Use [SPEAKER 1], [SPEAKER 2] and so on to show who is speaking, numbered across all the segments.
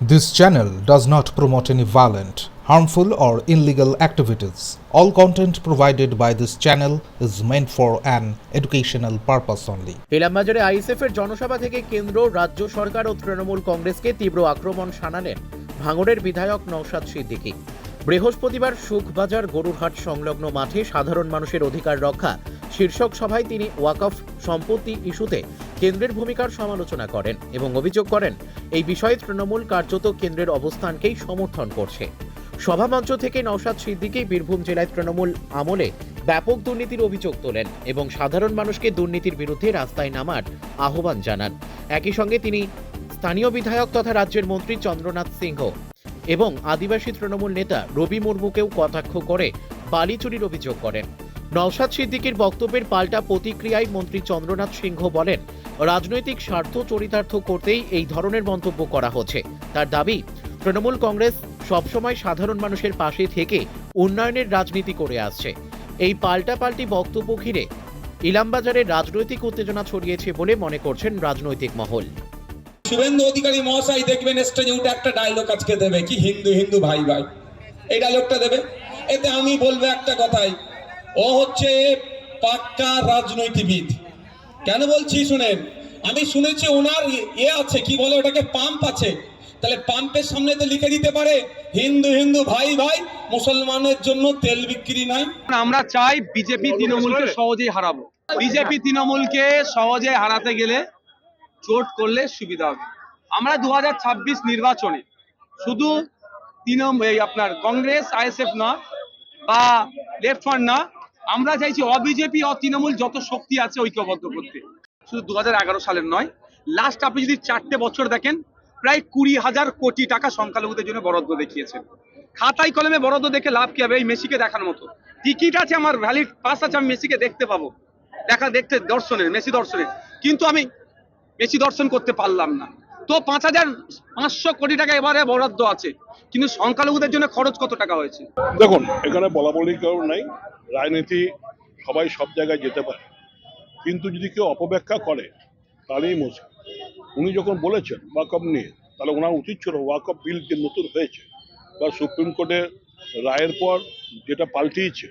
[SPEAKER 1] This channel does not promote any violent, harmful, or illegal activities. All content provided by this channel is meant for an educational purpose only.
[SPEAKER 2] ইলামবাজারে ISF এর জনসভা থেকে কেন্দ্র রাজ্য সরকার ও তৃণমূল কংগ্রেসকে তীব্র আক্রমণ শানালেন ভাঙড়ের বিধায়ক নওশাদ সিদ্দিকী বৃহস্পতিবার সুখবাজার গরুরহাট সংলগ্ন মাঠে সাধারণ মানুষের অধিকার রক্ষা শীর্ষক সভায় তিনি ওয়াকফ সম্পত্তি ইস্যুতে কেন্দ্রের ভূমিকার সমালোচনা করেন এবং অভিযোগ করেন, এই বিষয়ে তৃণমূল কার্যত কেন্দ্রের অবস্থানকেই সমর্থন করছে। সভামঞ্চ থেকে নওশাদ সিদ্দিকী বীরভূম জেলায় তৃণমূল আমলে ব্যাপক দুর্নীতির অভিযোগ তোলেন এবং সাধারণ মানুষকে দুর্নীতির বিরুদ্ধে রাস্তায় নামার আহ্বান জানান। একই সঙ্গে তিনি স্থানীয় বিধায়ক তথা রাজ্যের মন্ত্রী চন্দ্রনাথ সিংহ এবং আদিবাসী তৃণমূল নেতা রবি মুর্মুকেও কটাক্ষ করে বালি চুরির অভিযোগ করেন। নওশাদ সিদ্দিকীর বক্তব্যের পাল্টা প্রতিক্রিয়ায় মন্ত্রী চন্দ্রনাথ সিংহ বলেন, রাজনৈতিক স্বার্থ চরিতার্থ করতেই এই ধরনের মন্তব্য করা হচ্ছে। তার দাবি, তৃণমূল কংগ্রেস সবসময় সাধারণ মানুষের পাশে থেকে উন্নয়নের রাজনীতি করে আসছে। এই পাল্টাপাল্টি বক্তব্য ঘিরে ইলামবাজারে রাজনৈতিক উত্তেজনা ছড়িয়েছে বলে মনে করছেন রাজনৈতিক মহল।
[SPEAKER 3] শুভেন্দু অধিকারী মহাশয় দেখবেন স্টেজে উঠে একটা ডায়লগ আজকে দেবে, কি হিন্দু হিন্দু ভাই ভাই। এই ডায়লগটা দেবে। এতে আমি বলব একটা কথাই ও হচ্ছে পাক্কা রাজনৈতিকবিদ কেন বলছি শুনেন? আমি শুনেছি ওনার এ আছে কি বলে ওটাকে পাম্প আছে। তাহলে পাম্পের সামনে তো লিখে দিতে পারে হিন্দু হিন্দু ভাই ভাই মুসলমানের জন্য তেল বিক্রি নাই।
[SPEAKER 4] আমরা চাই বিজেপি তৃণমূলকে সহজেই হারাবো। বিজেপি তৃণমূলকে সহজে হারাতে গেলে চোট করলে সুবিধা হবে। আমরা দু হাজার ছাব্বিশ নির্বাচনে শুধু তৃণমূল এই আপনার কংগ্রেস আইএসএফ না বা লেফট ফ্রন্ট না আমরা চাইছি অবিজেপি অ তৃণমূল যত শক্তি আছে ঐক্যবদ্ধ করতে। শুধু দু সালের নয় লাস্ট আপনি যদি চারটে বছর দেখেন, প্রায় কুড়ি হাজার কোটি টাকা সংখ্যালঘুদের জন্য বরাদ্দ দেখিয়েছেন। খাতায় কলমে বরাদ্দ দেখে লাভ কি হবে? এই মেসিকে দেখার মতো। টিকিট আছে আমার ভ্যালিড পাস আছে, আমি মেসিকে দেখতে পাবো। দেখা, দেখতে দর্শনের, মেসি দর্শনের। কিন্তু আমি মেসি দর্শন করতে পারলাম না। তো পাঁচ হাজার পাঁচশো কোটি টাকা এবারে বরাদ্দ আছে। কিন্তু সংখ্যালঘুদের জন্য খরচ কত টাকা হয়েছে?
[SPEAKER 5] দেখুন, এখানে বলা বলি কেউ নাই। রাজনীতি সবাই সব জায়গায় যেতে পারে। কিন্তু যদি কেউ অপব্যাখ্যা করে, তাহলেই মুশকিল উনি যখন বলেছেন ওয়াকফ নিয়ে, তাহলে ওনার উচিত ছিল ওয়াকফ বিল যে নতুন হয়েছে, বা সুপ্রিম কোর্টের রায়ের পর যেটা পাল্টিয়েছে,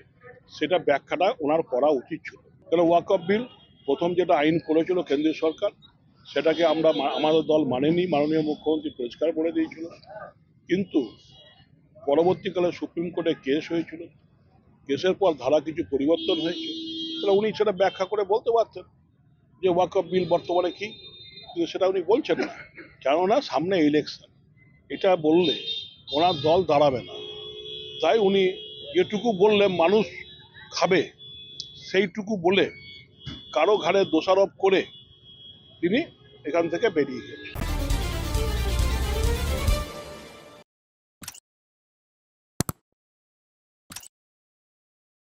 [SPEAKER 5] সেটা ব্যাখ্যাটা ওনার করা উচিত ছিল। কারণ ওয়াকফ বিল? প্রথম যেটা আইন করেছিল কেন্দ্রীয় সরকার, সেটাকে আমরা আমাদের দল মানেনি, মাননীয় মুখ্যমন্ত্রী পরিষ্কার করে দিয়েছিল। কিন্তু পরবর্তীকালে সুপ্রিম কোর্টে কেস হয়েছিল কেসের পর ধারা কিছু পরিবর্তন হয়েছে, তাহলে উনি সেটা ব্যাখ্যা করে বলতে পারতেন যে ওয়াকফ বিল বর্তমানে কি? কিন্তু সেটা উনি বলছেন না। কেননা সামনে ইলেকশন এটা বললে ওনার দল দাঁড়াবে না। তাই উনি যেটুকু বললে মানুষ খাবে, সেইটুকু বলে কারও ঘাড়ে দোষারোপ করে তিনি এখান থেকে বেরিয়ে গেছেন।